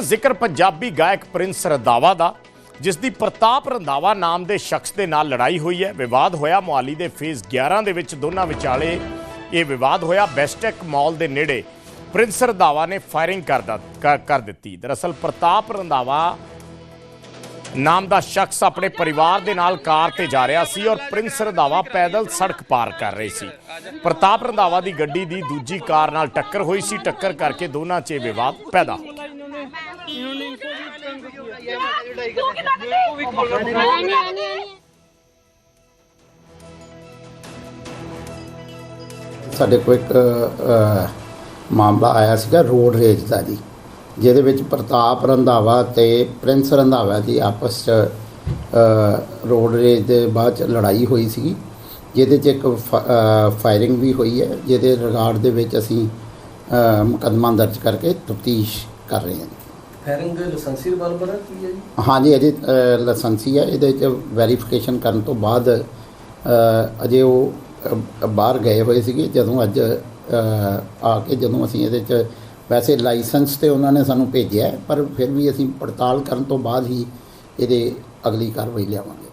ਜ਼ਿਕਰ ਪੰਜਾਬੀ ਗਾਇਕ ਪ੍ਰਿੰਸ ਰੰਧਾਵਾ ਦਾ, ਜਿਸ ਦੀ ਪ੍ਰਤਾਪ ਰੰਧਾਵਾ ਨਾਮ ਦੇ ਸ਼ਖਸ ਦੇ ਨਾਲ ਲੜਾਈ ਹੋਈ ਹੈ, ਵਿਵਾਦ ਹੋਇਆ ਮੁਹਾਲੀ ਦੇ ਫੇਜ਼ 11 ਦੇ ਵਿੱਚ ਦੋਨਾਂ ਵਿਚਾਲੇ ਇਹ ਵਿਵਾਦ ਹੋਇਆ ਬੈਸਟੈਕ ਮਾਲ ਦੇ ਨੇੜੇ। ਪ੍ਰਿੰਸ ਰੰਧਾਵਾ ਨੇ ਫਾਇਰਿੰਗ ਕਰ, ਕਰ- ਦਿੱਤੀ। ਦਰਅਸਲ ਪ੍ਰਤਾਪ ਰੰਧਾਵਾ ਨਾਮ ਦਾ ਸ਼ਖਸ ਆਪਣੇ ਪਰਿਵਾਰ ਦੇ ਨਾਲ ਕਾਰ ਤੇ ਜਾ ਰਿਹਾ ਸੀ ਔਰ ਪ੍ਰਿੰਸ ਰੰਧਾਵਾ ਪੈਦਲ ਸੜਕ ਪਾਰ ਕਰ ਰਹੀ ਸੀ। ਪ੍ਰਤਾਪ ਰੰਧਾਵਾ ਦੀ ਗੱਡੀ ਦੀ ਦੂਜੀ ਕਾਰ ਨਾਲ ਟੱਕਰ ਹੋਈ ਸੀ। ਟੱਕਰ ਕਰਕੇ ਦੋਨਾਂ 'ਚ ਇਹ ਵਿਵਾਦ ਪੈਦਾ ਸਾਡੇ ਕੋਲ ਇੱਕ ਮਾਮਲਾ ਆਇਆ ਸੀਗਾ ਰੋਡ ਰੇਜ ਦਾ ਜੀ ਜਿਹਦੇ ਵਿੱਚ ਪ੍ਰਤਾਪ ਰੰਧਾਵਾ ਤੇ ਪ੍ਰਿੰਸ ਰੰਧਾਵਾ ਦੀ ਆਪਸ ਚ ਰੋਡ ਰੇਜ ਦੇ ਬਾਅਦ ਚ ਲੜਾਈ ਹੋਈ ਸੀਗੀ ਜਿਹਦੇ 'ਚ ਇੱਕ ਫਾਇਰਿੰਗ ਵੀ ਹੋਈ ਹੈ ਜਿਹਦੇ ਰਿਗਾਰਡ ਦੇ ਵਿੱਚ ਅਸੀਂ ਮੁਕਦਮਾ ਦਰਜ ਕਰਕੇ ਤਫਤੀਸ਼ ਕਰ ਰਹੇ ਹਾਂ। ਫਾਇਰਿੰਗ ਲਾਇਸੈਂਸੀ ਰਿਵਾਲਵਰ ਹੈ ਕੀ ਹੈ ਜੀ? ਹਾਂਜੀ ਅਜੇ ਲਾਇਸੈਂਸੀ ਹੈ। ਇਹਦੇ 'ਚ ਵੈਰੀਫਿਕੇਸ਼ਨ ਕਰਨ ਤੋਂ ਬਾਅਦ ਅਜੇ ਉਹ ਬਾਹਰ ਗਏ ਹੋਏ ਸੀਗੇ। ਜਦੋਂ ਅੱਜ ਆ ਕੇ ਜਦੋਂ ਅਸੀਂ ਇਹਦੇ 'ਚ ਵੈਸੇ ਲਾਇਸੈਂਸ ਤੇ ਉਹਨਾਂ ਨੇ ਸਾਨੂੰ ਭੇਜਿਆ ਪਰ ਫਿਰ ਵੀ ਅਸੀਂ ਪੜਤਾਲ ਕਰਨ ਤੋਂ ਬਾਅਦ ਹੀ ਇਹਦੇ ਅਗਲੀ ਕਾਰਵਾਈ ਲਿਆਵਾਂਗੇ।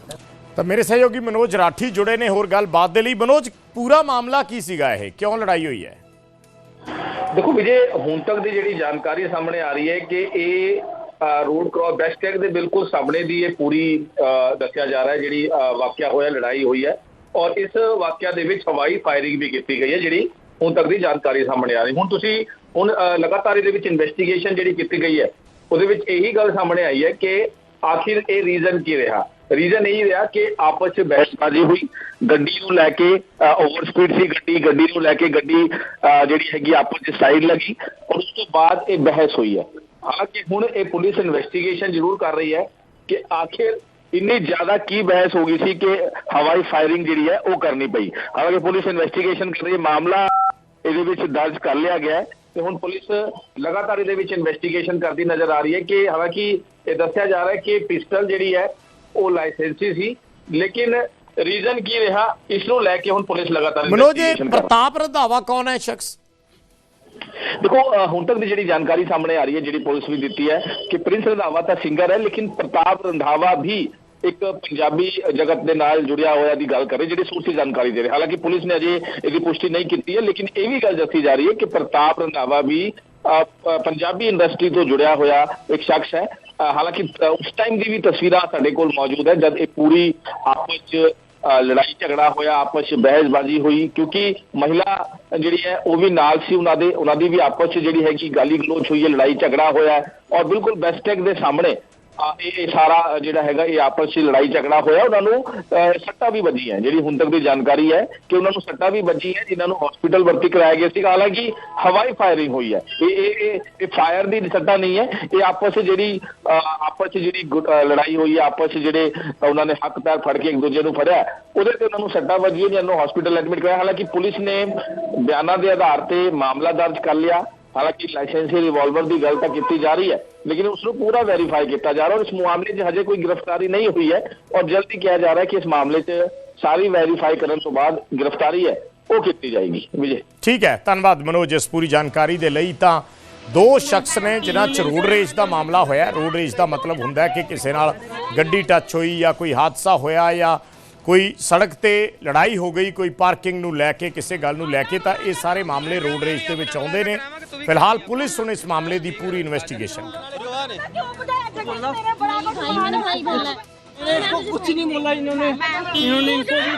ਤਾਂ ਮੇਰੇ ਸਹਿਯੋਗੀ ਮਨੋਜ ਰਾਠੀ ਜੁੜੇ ਨੇ। ਹੋਰ ਗੱਲਬਾਤ ਦੇ ਲਈ ਮਨੋਜ ਪੂਰਾ ਮਾਮਲਾ ਕੀ ਸੀਗਾ ਇਹ? ਕਿਉਂ ਲੜਾਈ ਹੋਈ ਹੈ? ਦੇਖੋ ਵਿਜੇ, ਹੁਣ ਤੱਕ ਦੀ ਜਿਹੜੀ ਜਾਣਕਾਰੀ ਸਾਹਮਣੇ ਆ ਰਹੀ ਹੈ ਕਿ ਇਹ ਰੋਡ ਕ੍ਰਾਸ ਬੈਸਟੈਕ ਦੇ ਬਿਲਕੁਲ ਸਾਹਮਣੇ ਦੀ ਇਹ ਪੂਰੀ ਦੱਸਿਆ ਜਾ ਰਿਹਾ ਹੈ, ਜਿਹੜੀ ਵਾਕਿਆ ਹੋਇਆ ਲੜਾਈ ਹੋਈ ਹੈ। ਔਰ ਇਸ ਵਾਕਿਆ ਦੇ ਵਿੱਚ ਹਵਾਈ ਫਾਇਰਿੰਗ ਵੀ ਕੀਤੀ ਗਈ ਹੈ, ਜਿਹੜੀ ਹੁਣ ਤੱਕ ਦੀ ਜਾਣਕਾਰੀ ਸਾਹਮਣੇ ਆ ਰਹੀ। ਹੁਣ ਤੁਸੀਂ ਹੁਣ ਲਗਾਤਾਰ ਇਹਦੇ ਵਿੱਚ ਇਨਵੈਸਟੀਗੇਸ਼ਨ ਜਿਹੜੀ ਕੀਤੀ ਗਈ ਹੈ, ਉਹਦੇ ਵਿੱਚ ਇਹੀ ਗੱਲ ਸਾਹਮਣੇ ਆਈ ਹੈ ਕਿ ਆਖਿਰ ਇਹ ਰੀਜ਼ਨ ਕੀ ਰਿਹਾ? ਰੀਜ਼ਨ ਇਹ ਰਿਹਾ ਕਿ ਆਪਸ ਵਿੱਚ ਬਹਿਸਬਾਜ਼ੀ ਹੋਈ। ਗੱਡੀ ਨੂੰ ਲੈ ਕੇ ਓਵਰ ਸਪੀਡ ਸੀ ਗੱਡੀ। ਗੱਡੀ ਨੂੰ ਲੈ ਕੇ ਗੱਡੀ ਜਿਹੜੀ ਹੈਗੀ ਆਪਸ ਵਿੱਚ ਸਾਈਡ ਲੱਗੀ। ਔਰ ਉਸ ਤੋਂ ਬਾਅਦ ਇਹ ਬਹਿਸ ਹੋਈ ਹੈ। ਹਾਲਾਂਕਿ ਹੁਣ ਇਹ ਪੁਲਿਸ ਇਨਵੈਸਟੀਗੇਸ਼ਨ ਜ਼ਰੂਰ ਕਰ ਰਹੀ ਹੈ ਕਿ ਆਖਿਰ ਇੰਨੀ ਜ਼ਿਆਦਾ ਕੀ ਬਹਿਸ ਹੋ ਗਈ ਸੀ ਕਿ ਹਵਾਈ ਫਾਇਰਿੰਗ ਜਿਹੜੀ ਹੈ ਉਹ ਕਰਨੀ ਪਈ। ਹਾਲਾਂਕਿ ਪੁਲਿਸ ਇਨਵੈਸਟੀਗੇਸ਼ਨ ਕਰ ਰਹੀ ਹੈ। ਮਾਮਲਾ ਇਹਦੇ ਵਿੱਚ ਦਰਜ ਕਰ ਲਿਆ ਗਿਆ ਹੈ। ਤੇ ਹੁਣ ਪੁਲਿਸ ਲਗਾਤਾਰ ਇਹਦੇ ਵਿੱਚ ਇਨਵੈਸਟੀਗੇਸ਼ਨ ਕਰਦੀ ਨਜ਼ਰ ਆ ਰਹੀ ਹੈ ਕਿ ਹਾਲਾਂਕਿ ਇਹ ਦੱਸਿਆ ਜਾ ਰਿਹਾ ਹੈ ਕਿ ਪਿਸਟਲ ਜਿਹੜੀ ਹੈ ਉਹ ਲਾਇਸੈਂਸੀ ਸੀ ਲੇਕਿਨ ਰੀਜ਼ਨ ਕੀ ਰਿਹਾ ਇਸ ਨੂੰ ਲੈ ਕੇ ਹੁਣ ਪੁਲਿਸ ਲਗਾਤਾਰ ਮਨੋਜ। ਪ੍ਰਤਾਪ ਰੰਧਾਵਾ ਕੌਣ ਹੈ ਸ਼ਖਸ ਦੇਖੋ ਹੁਣ ਤੱਕ ਦੀ ਜਿਹੜੀ ਜਾਣਕਾਰੀ ਸਾਹਮਣੇ ਆ ਰਹੀ ਹੈ ਜਿਹੜੀ ਪੁਲਿਸ ਵੀ ਦਿੱਤੀ ਹੈ ਕਿ ਪ੍ਰਿੰਸ ਰੰਧਾਵਾ ਤਾਂ ਸਿੰਗਰ ਹੈ ਲੇਕਿਨ ਪ੍ਰਤਾਪ ਰੰਧਾਵਾ ਵੀ ਇੱਕ ਪੰਜਾਬੀ ਜਗਤ ਦੇ ਨਾਲ ਜੁੜਿਆ ਹੋਇਆ ਦੀ ਗੱਲ ਕਰ ਰਹੀ ਜਿਹੜੀ ਸੂਚੀ ਜਾਣਕਾਰੀ ਦੇ ਰਹੇ। ਹਾਲਾਂਕਿ ਪੁਲਿਸ ਨੇ ਅਜੇ ਇਹਦੀ ਪੁਸ਼ਟੀ ਨਹੀਂ ਕੀਤੀ ਹੈ ਲੇਕਿਨ ਇਹ ਵੀ ਗੱਲ ਦੱਸੀ ਜਾ ਰਹੀ ਹੈ ਕਿ ਪ੍ਰਤਾਪ ਰੰਧਾਵਾ ਵੀ ਪੰਜਾਬੀ ਇੰਡਸਟਰੀ ਤੋਂ ਜੁੜਿਆ ਹੋਇਆ ਇੱਕ ਸ਼ਖਸ ਹੈ। ਹਾਲਾਂਕਿ ਉਸ ਟਾਈਮ ਦੀ ਵੀ ਤਸਵੀਰਾਂ ਸਾਡੇ ਕੋਲ ਮੌਜੂਦ ਹੈ ਜਦ ਇਹ ਪੂਰੀ ਆਪਸ 'ਚ ਅ, ਲੜਾਈ ਝਗੜਾ ਹੋਇਆ ਆਪਸ 'ਚ ਬਹਿਸਬਾਜ਼ੀ ਹੋਈ ਕਿਉਂਕਿ ਮਹਿਲਾ ਜਿਹੜੀ ਹੈ ਉਹ ਵੀ ਨਾਲ ਸੀ ਉਹਨਾਂ ਦੇ ਉਹਨਾਂ ਦੀ ਵੀ ਆਪਸ 'ਚ ਜਿਹੜੀ ਹੈਗੀ ਗਾਲੀ ਗਲੋਚ ਹੋਈ ਹੈ ਲੜਾਈ ਝਗੜਾ ਹੋਇਆ ਔਰ ਬਿਲਕੁਲ ਬੈਸਟੈਕ ਦੇ ਸਾਹਮਣੇ ਇਹ ਸਾਰਾ ਜਿਹੜਾ ਹੈਗਾ ਇਹ ਆਪਸ 'ਚ ਲੜਾਈ ਝਗੜਾ ਹੋਇਆ ਉਹਨਾਂ ਨੂੰ ਅ, ਸੱਟਾਂ ਵੀ ਵੱਜੀਆਂ ਜਿਹੜੀ ਹੁਣ ਤੱਕ ਦੀ ਜਾਣਕਾਰੀ ਹੈ ਕਿ ਉਹਨਾਂ ਨੂੰ ਸੱਟਾਂ ਵੀ ਵੱਜੀ ਹੈ ਜਿਨ੍ਹਾਂ ਨੂੰ ਹਸਪੀਟਲ ਵਰਤੀ ਕਰਾਇਆ ਗਿਆ ਸੀ ਹਾਲਾਂਕਿ ਹਵਾਈ ਫਾਇਰਿੰਗ ਹੋਈ ਹੈ। ਇਹ ਇਹ ਫਾਇਰ ਦੀ ਸੱਟਾਂ ਨਹੀਂ ਹੈ। ਇਹ ਆਪਸ 'ਚ ਜਿਹੜੀ ਅ, ਆਪਸ 'ਚ ਜਿਹੜੀ ਗੁ- ਅ, ਲੜਾਈ ਹੋਈ ਹੈ ਆਪਸ 'ਚ ਜਿਹੜੇ ਉਹਨਾਂ ਨੇ ਹੱਕ ਪੈਰ ਫੜ ਕੇ ਇੱਕ ਦੂਜੇ ਨੂੰ ਫੜਿਆ ਉਹਦੇ ਤੇ ਉਹਨਾਂ ਨੂੰ ਸੱਟਾਂ ਵੱਜੀਆਂ ਜਿਹਨਾਂ ਨੂੰ ਹਸਪੀਟਲ ਐਡਮਿਟ ਕਰਾਇਆ। ਹਾਲਾਂਕਿ ਪੁਲਿਸ ਨੇ ਬਿਆਨਾਂ ਦੇ ਆਧਾਰ ਤੇ ਮਾਮਲਾ ਦਰਜ ਕਰ ਲਿਆ। ਹਾਲਾਂਕਿ ਲਾਇਸੈਂਸੀ ਰਿਵਾਲਵਰ ਦੀ ਗੱਲ ਤਾਂ ਕੀਤੀ ਜਾ ਰਹੀ ਹੈ, ਲੇਕਿਨ ਉਸ ਨੂੰ ਪੂਰਾ ਵੈਰੀਫਾਈ ਕੀਤਾ ਜਾ ਰਿਹਾ ਔਰ ਇਸ ਮਾਮਲੇ 'ਚ ਹਜੇ ਕੋਈ ਗ੍ਰਿਫਤਾਰੀ ਨਹੀਂ ਹੋਈ ਹੈ ਔਰ ਜਲਦੀ ਕਿਹਾ ਜਾ ਰਿਹਾ ਕਿ ਇਸ ਮਾਮਲੇ 'ਚ ਸਾਰੀ ਵੈਰੀਫਾਈ ਕਰਨ ਤੋਂ ਬਾਅਦ ਗ੍ਰਿਫਤਾਰੀ ਹੈ, ਉਹ ਕੀਤੀ ਜਾਏਗੀ। ਵਿਜੇ। ਠੀਕ ਹੈ, ਧੰਨਵਾਦ ਮਨੋਜ ਇਸ ਪੂਰੀ ਜਾਣਕਾਰੀ ਦੇ ਲਈ। ਤਾਂ ਦੋ ਸ਼ਖਸ ਨੇ ਜਿਨ੍ਹਾਂ ਚ ਰੋਡ ਰੇਜ ਦਾ ਮਾਮਲਾ ਹੋਇਆ। ਰੋਡ ਰੇਜ ਦਾ ਮਤਲਬ ਹੁੰਦਾ ਹੈ ਕਿ ਕਿਸੇ ਨਾਲ ਗੱਡੀ ਟੱਚ ਹੋਈ ਜਾਂ ਕੋਈ ਹਾਦਸਾ ਹੋਇਆ ਜਾਂ ਕੋਈ ਸੜਕ ਤੇ ਲੜਾਈ ਹੋ ਗਈ, ਕੋਈ ਪਾਰਕਿੰਗ ਨੂੰ ਲੈ ਕੇ, ਕਿਸੇ ਗੱਲ ਨੂੰ ਲੈ ਕੇ, ਤਾਂ ਇਹ ਸਾਰੇ ਮਾਮਲੇ ਰੋਡ ਰੇਜ ਦੇ ਵਿੱਚ ਆਉਂਦੇ ਨੇ। ਫਿਲਹਾਲ ਪੁਲਿਸ ਹੁਣ ਇਸ ਮਾਮਲੇ ਦੀ ਪੂਰੀ ਇਨਵੈਸਟੀਗੇਸ਼ਨ ਕਰ ਰਹੀ ਹੈ इन्होंने इसको कुछ नहीं बोला इन्होंने इन्होंने इनको भी